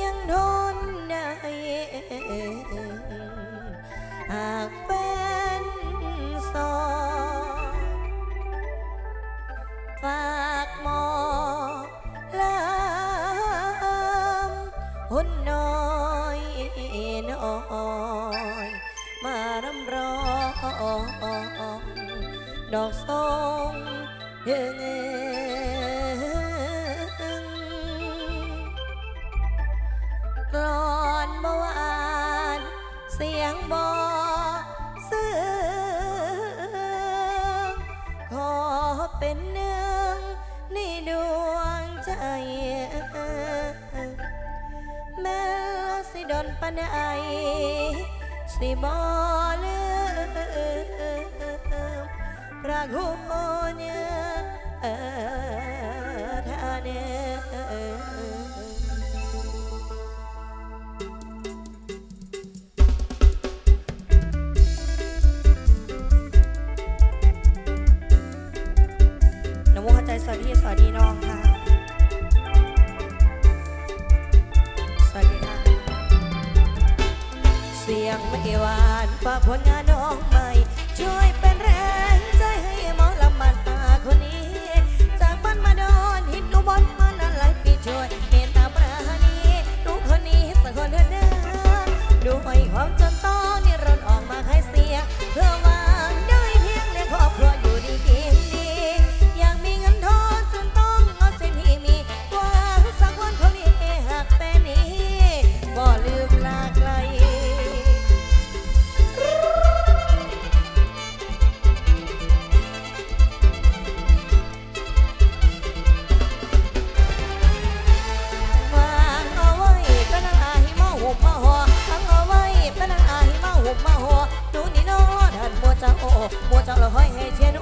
ยังทนได้หากเป็นสองฝากมอลามหนน้อยน้อยมารำร้องดอกสอง กรอนเมื่อวานเสียงบอเสือขอเป็นเนื้องในดวงใจแม่สิดนปานไอสิบอเลืมรักหัวเนี่ สวัสดีสวัสดีน้องค่ะสวัดค่ะ เสียงไม่หวานฝากผลงานน้องใหม่ ช่วยเป็นแรง วยหองจน จะโอ้โอ้จังเราห้อยเฮเทียน